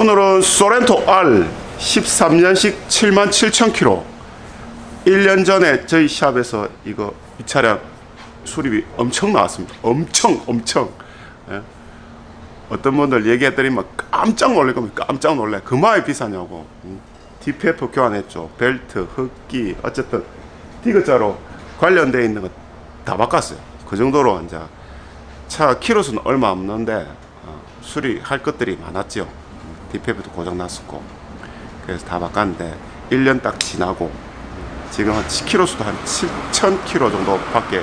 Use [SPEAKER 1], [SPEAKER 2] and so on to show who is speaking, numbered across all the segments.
[SPEAKER 1] 오늘은 소렌토 R 13년식 7만 7천 킬로 1년 전에 저희 샵에서 이거 이 차량 수리비 엄청 나왔습니다. 엄청 엄청 예? 어떤 분들 얘기해드리면 깜짝 놀랄 겁니다. 깜짝 놀래. 그마에 비싸냐고. 음. DPF 교환했죠. 벨트, 흡기, 어쨌든 디귿자로 관련되어 있는 거 다 바꿨어요. 그 정도로 이제 차 키로수는 얼마 없는데 어, 수리할 것들이 많았죠. DPF도 고장 났었고 그래서 다 바꿨는데 1년 딱 지나고 지금 한 키로수도 한 7천 킬로 정도밖에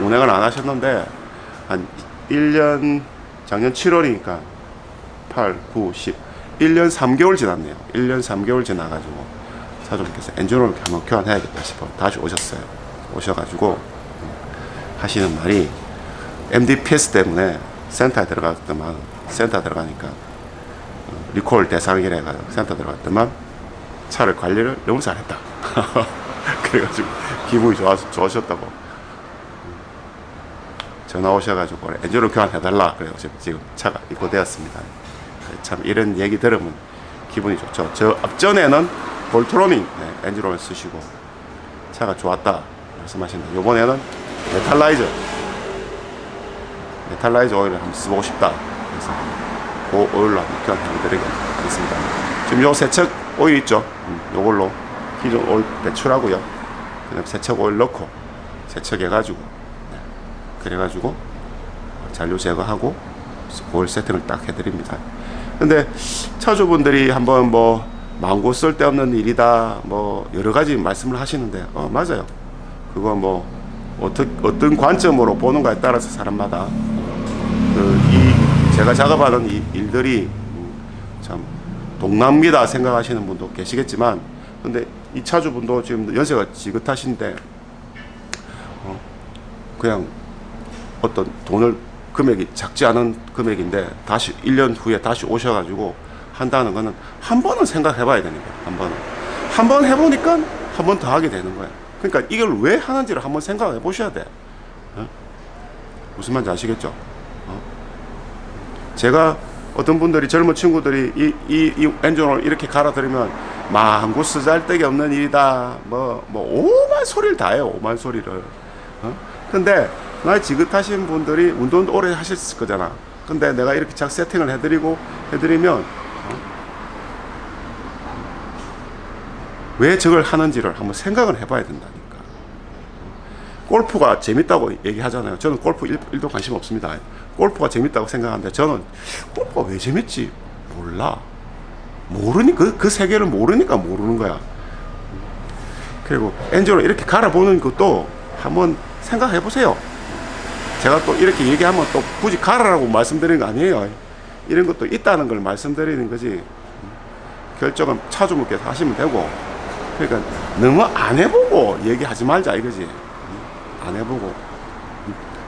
[SPEAKER 1] 운행을 안 하셨는데 한 1년 작년 7월이니까 8, 9, 10 1년 3개월 지났네요. 1년 3개월 지나가지고 사장님께서 엔진오일 한번 교환해야겠다 싶어 다시 오셨어요. 오셔가지고 하시는 말이 MDPS 때문에 센터에 들어갔더만 센터 들어가니까 어, 리콜 대상이래 가지고 센터 들어갔더만 차를 관리를 너무 잘했다. 그래가지고 기분이 좋아서 좋으셨다고 전화 오셔가지고 엔진을 교환해달라 그래가지고 지금 차가 입고되었습니다. 참 이런 얘기 들으면 기분이 좋죠. 저 앞전에는 볼트로닝 네, 엔진오일 쓰시고 차가 좋았다 말씀하시는데 요번에는 메탈라이저 메탈라이저 오일을 한번 써보고 싶다 그래서 그 오일로 한번 교환해 드리겠습니다. 지금 요 세척 오일 있죠? 음, 요걸로 기존 오일 배출하고요. 그다음 세척 오일 넣고 세척해가지고 네, 그래가지고 잔료 제거하고 오일 세팅을 딱 해드립니다. 근데 차주분들이 한번 뭐 망고 쓸데없는 일이다 뭐 여러 가지 말씀을 하시는데 어 맞아요. 그거 뭐 어떻게 어떤 관점으로 보는가에 따라서 사람마다 제가 작업하는 이 일들이 음, 참 동남미다 생각하시는 분도 계시겠지만 근데 이 차주분도 지금 연세가 지긋하신데 어, 그냥 어떤 돈을 금액이 작지 않은 금액인데 다시 1년 후에 다시 오셔가지고 한다는 거는 한 번은 생각해 봐야 되는 거야. 한 번은. 한 번 해보니까 한 번 더 하게 되는 거야. 그러니까 이걸 왜 하는지를 한번 생각해 보셔야 돼. 어? 무슨 말인지 아시겠죠? 어? 제가 어떤 분들이 젊은 친구들이 이, 이, 이 엔진을 이렇게 갈아들이면 망구 쓰잘데기 없는 일이다. 뭐, 뭐, 오만 소리를 다 해요. 오만 소리를. 어? 근데 나이 지긋하신 분들이 운동도 오래 하셨을 거잖아. 근데 내가 이렇게 작 세팅을 해드리고 해드리면 어? 왜 저걸 하는지를 한번 생각을 해봐야 된다니까. 골프가 재밌다고 얘기하잖아요. 저는 골프 일, 도 관심 없습니다. 골프가 재밌다고 생각하는데 저는 골프가 왜 재밌지 몰라. 모르니 그, 그 세계를 모르니까 모르는 거야. 그리고 엔진을 이렇게 갈아보는 것도 한번 생각해 보세요. 제가 또 이렇게 얘기하면 또 굳이 갈아라고 말씀드리는 거 아니에요. 이런 것도 있다는 걸 말씀드리는 거지. 결정은 차주분께서 하시면 되고. 그러니까 너무 안 해보고 얘기하지 말자 이거지. 안 해보고.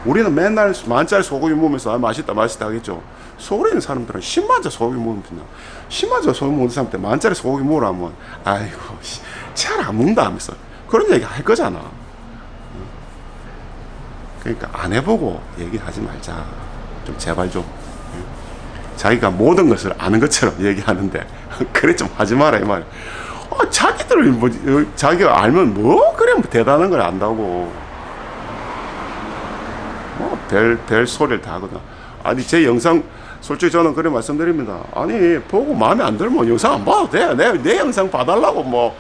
[SPEAKER 1] 우리는 맨날 만짜리 소고기 먹으면서 아, 맛있다 맛있다 하겠죠. 서울에 있는 사람들은 10만짜 소고기 먹으면 10만짜 소고기 먹는 사람한테 만짜리 소고기 먹으라면 아이고 잘 안 먹는다 하면서 그런 얘기 할 거잖아. 그러니까 안 해보고 얘기하지 말자. 좀 제발 좀. 자기가 모든 것을 아는 것처럼 얘기하는데 그래 좀 하지 마라 이 말. 어, 자기들 뭐 자기가 알면 뭐 그래 뭐 대단한 걸 안다고. 뭐별 별 소리를 다 하거든. 아니 제 영상 솔직히 저는 그래 말씀드립니다. 아니 보고 마음에 안 들면 영상 안 봐도 돼. 내, 내 영상 봐달라고 뭐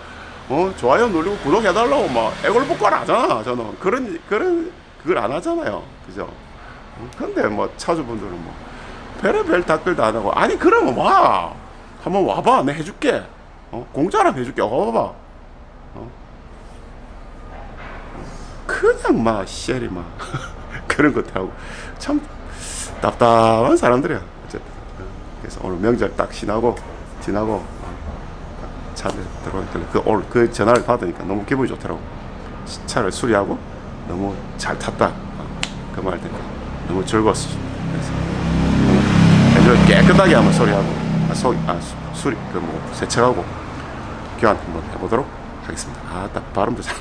[SPEAKER 1] 어, 좋아요 누르고 구독해달라고 막 애걸복걸 하잖아. 저는 그런 그런 그걸 안 하잖아요. 그죠? 근데 뭐 차주분들은 뭐 별의별 댓글도 안 하고 아니 그러면 와 한번 와봐 내가 해줄게 어? 공짜로 해줄게 와봐봐 어? 그냥 막 쉐리 막 그런 것도 하고 참 답답한 사람들이야 어쨌든 그래서 오늘 명절 딱 지나고 지나고 어, 차를 들어오길래 그 오늘 그 전화를 받으니까 너무 기분이 좋더라고 차를 수리하고 너무 잘 탔다. 어, 그말 듣고 너무 즐거웠어. 그래서 어, 깨끗하게 한번 소리하고 아, 소, 아, 수, 수리 그뭐 세척하고 교환 한번 해보도록 하겠습니다. 아, 딱 발음도 잘.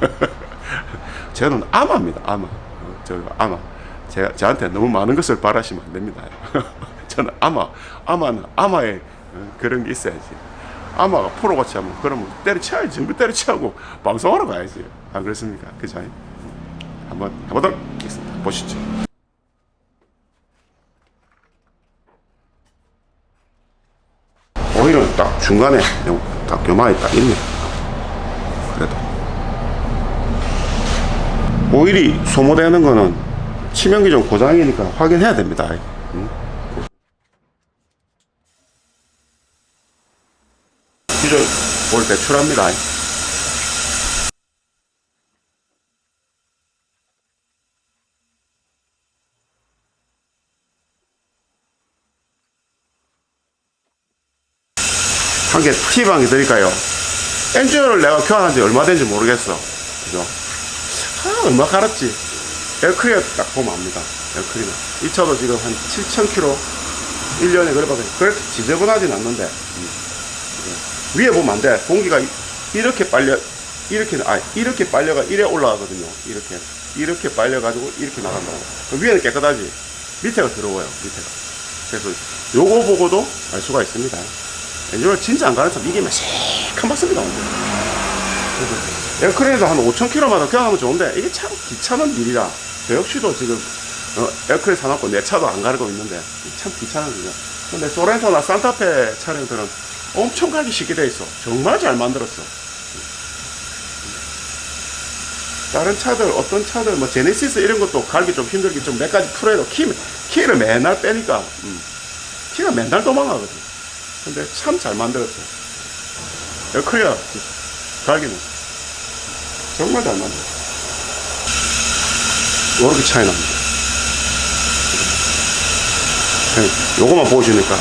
[SPEAKER 1] 저는 아마입니다. 아마. 어, 저 아마. 제가 저한테 너무 많은 것을 바라시면 안 됩니다. 저는 아마, 아마는 아마의 어, 그런 게 있어야지. 아마가 프로같이 하면 그러면 때려쳐야지. 전부 때려치고 방송하러 가야지. 안 그렇습니까? 그죠? 한번 해보도록 하겠습니다. 보시죠. 오히려 딱 중간에 요- 딱 요만이 딱 있네. 그래도 오일이 소모되는 거는 치명기종 고장이니까 확인해야 됩니다. 응? 기존 올 배출합니다. 한 개 팁 한 개 드릴까요? 엔진을 내가 교환한 지 얼마 된지 모르겠어. 그죠? 아, 얼마 갈았지? 에어크리어 딱 보면 압니다. 에어크리는. 이 차도 지금 한 7,000km 1년에 그래봐도 그렇게 지저분하진 않는데 음. 위에 보면 안 돼. 공기가 이- 이렇게 빨려 이렇게 아 이렇게 빨려가 이래 올라가거든요. 이렇게 이렇게 빨려가지고 이렇게 나간다고. 그럼 위에는 깨끗하지. 밑에가 더러워요. 밑에가. 그래서 요거 보고도 알 수가 있습니다. 엔진을 진짜 안 가는 사람 이게 박습니다. 완전. 그래서 에어컨에서 한 5,000km마다 교환하면 좋은데 이게 참 귀찮은 일이라 저 역시도 지금 어, 에어컨에 사놓고 내 차도 안 가르고 있는데 참 귀찮은 일이야. 근데 소렌토나 산타페 차량들은 엄청 가기 쉽게 돼 있어. 정말 잘 만들었어. 다른 차들 어떤 차들 뭐 제네시스 이런 것도 갈기 좀 힘들기 좀 몇 가지 프로에도 키, 키를 맨날 빼니까 음, 키가 맨날 도망가거든. 근데 참 잘 만들었어. 에어컨이야 갈기는 정말 잘 만들었어. 이렇게 차이 납니다. 그냥 요거만 보여주니까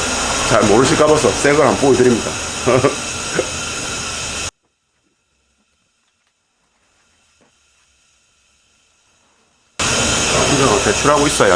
[SPEAKER 1] 잘 모르실까 봐서 새 걸 한번 보여드립니다. 대출하고 있어요.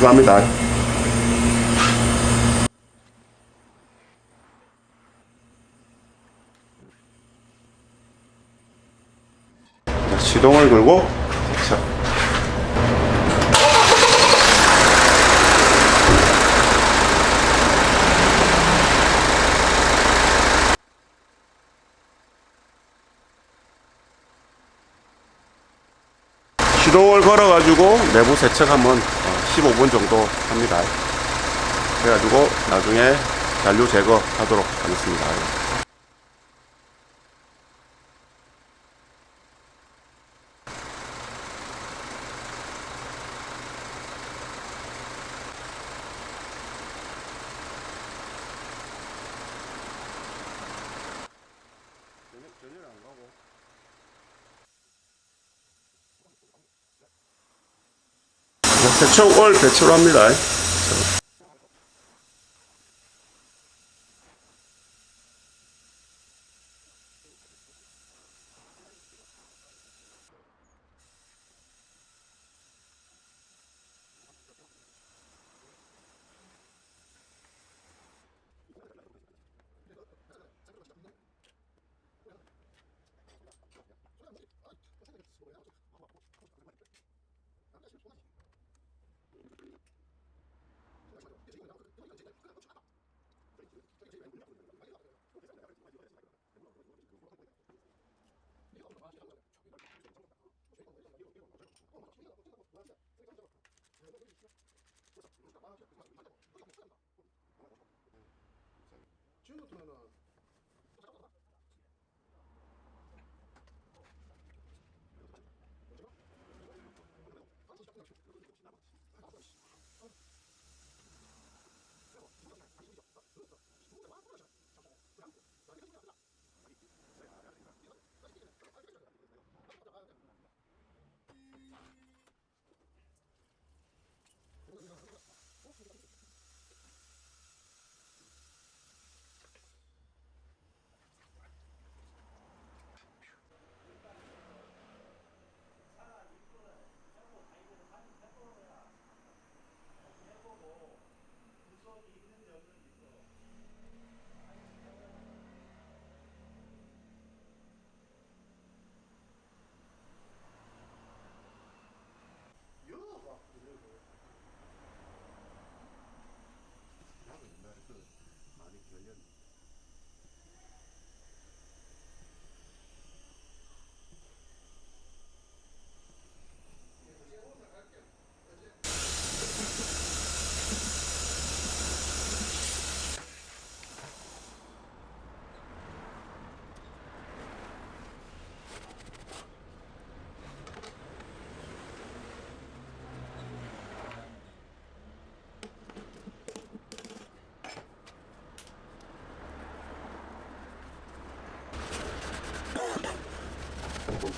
[SPEAKER 1] 초월 주입합니다. 자, 시동을 걸고 자. 시동을 걸어가지고 내부 세척 한번 어, 15분 정도 합니다. 그래가지고 나중에 잔류 제거하도록 하겠습니다. 세척 올 배치로 합니다. 中国ならどう?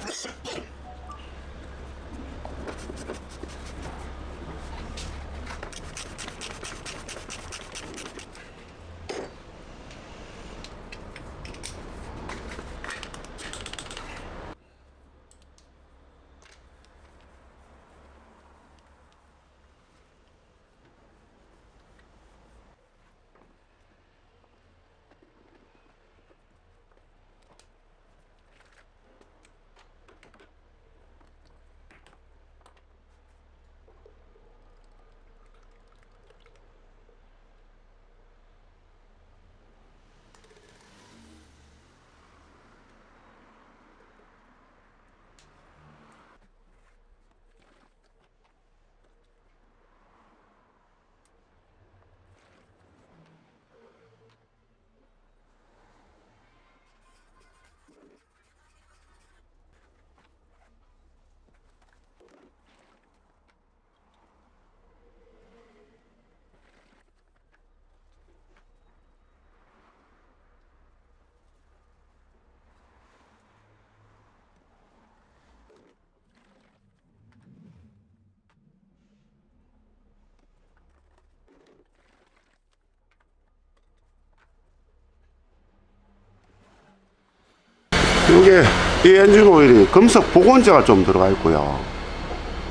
[SPEAKER 1] 이게 이 엔진 오일이 금속 복원제가 좀 들어가 있고요.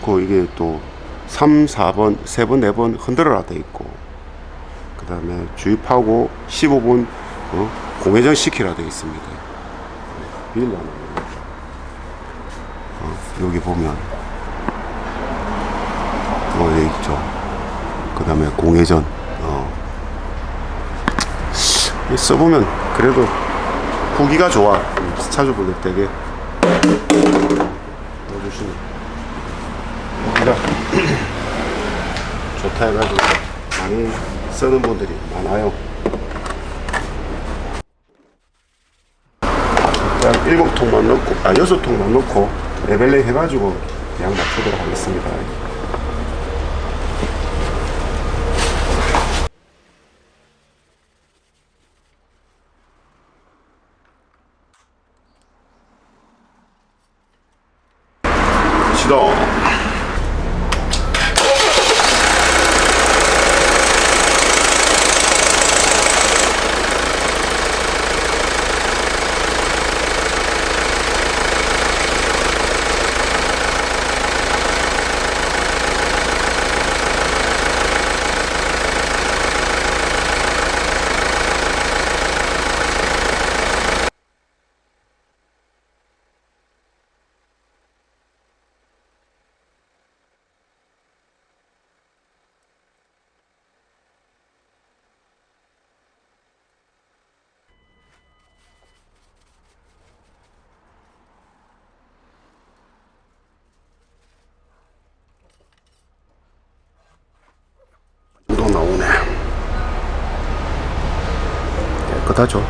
[SPEAKER 1] 그 이게 또 3, 4번, 3번, 4번 흔들어라 돼 있고 그 다음에 주입하고 15분 어, 공회전 시키라 돼 있습니다. 빌라 어, 여기 보면 뭐 여기 있죠. 그 다음에 공회전 어. 이 써보면 그래도 후기가 좋아. 차주분들 되게 넣어주시는 후기가 좋다 해가지고 많이 쓰는 분들이 많아요. 그냥 일곱 통만 넣고, 아 여섯 통만 넣고 레벨링 해가지고 그냥 맞추도록 하겠습니다. 시동. 또 나오네. 깨끗하죠?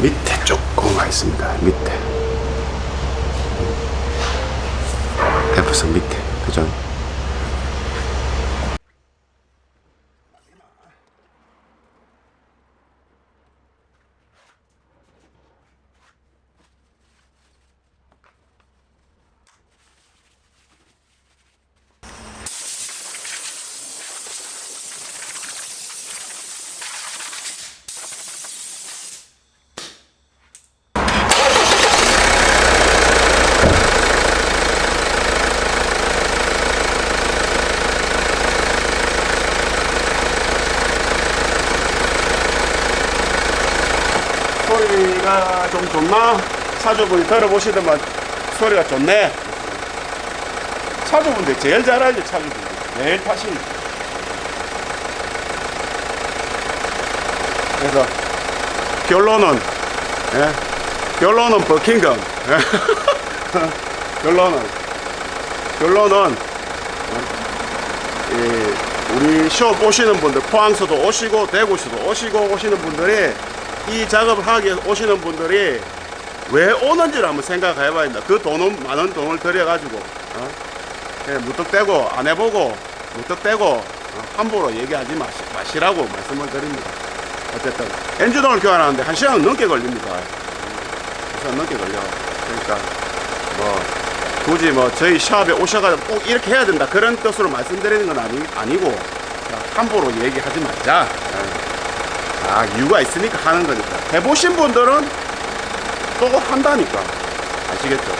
[SPEAKER 1] 밑에 조금 와 있습니다. 밑에. F선 밑에. 그죠? 좀 좋나? 차주분이 들어보시더만 소리가 좋네. 차주분들 제일 잘 알죠, 차주분들. 매일 타시니까. 그래서 결론은, 예? 결론은 버킹건. 예? 결론은, 결론은 이 우리 시험 오시는 분들 포항서도 오시고 대구시도 오시고 오시는 분들이 이 작업을 하기 오시는 분들이 왜 오는지를 한번 생각해 봐야 된다. 그 돈은 많은 돈을 들여가지고 어? 그냥 무턱대고 안 해보고 무턱대고 어? 함부로 얘기하지 마시, 마시라고 말씀을 드립니다. 어쨌든 엔진오일 교환하는데 한 시간 넘게 걸립니다. 한 시간 넘게 걸려. 그러니까 뭐 굳이 뭐 저희 샵에 오셔가지고 꼭 이렇게 해야 된다 그런 뜻으로 말씀드리는 건 아니, 아니고 자, 함부로 얘기하지 말자. 예. 아 이유가 있으니까 하는 거니까. 해보신 분들은 또 한다니까 아시겠죠?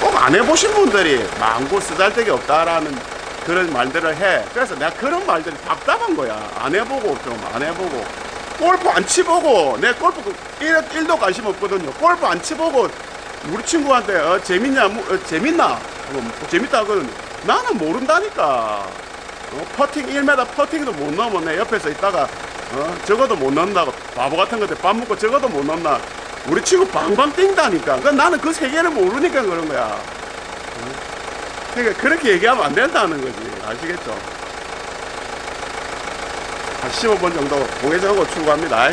[SPEAKER 1] 꼭 안 해보신 분들이 망고 쓰잘데기 없다라는 그런 말들을 해. 그래서 내가 그런 말들이 답답한 거야. 안 해보고 좀 안 해보고 골프 안 치보고 내 골프 1, 일도 관심 없거든요. 골프 안 치보고 우리 친구한테 어, 재밌냐 뭐, 어, 재밌나 어, 뭐, 재밌다 그러는 나는 모른다니까. 어, 퍼팅 1m 퍼팅도 못 넣으면 내 옆에서 있다가 어, 적어도 못 넣는다고 바보 같은 것들 밥 먹고 적어도 못 넣나 우리 친구 방방 뛴다니까. 그 나는 그 세계를 모르니까 그런 거야. 어? 그러니까 그렇게 얘기하면 안 된다는 거지. 아시겠죠? 한 15번 정도 공회장하고 출구합니다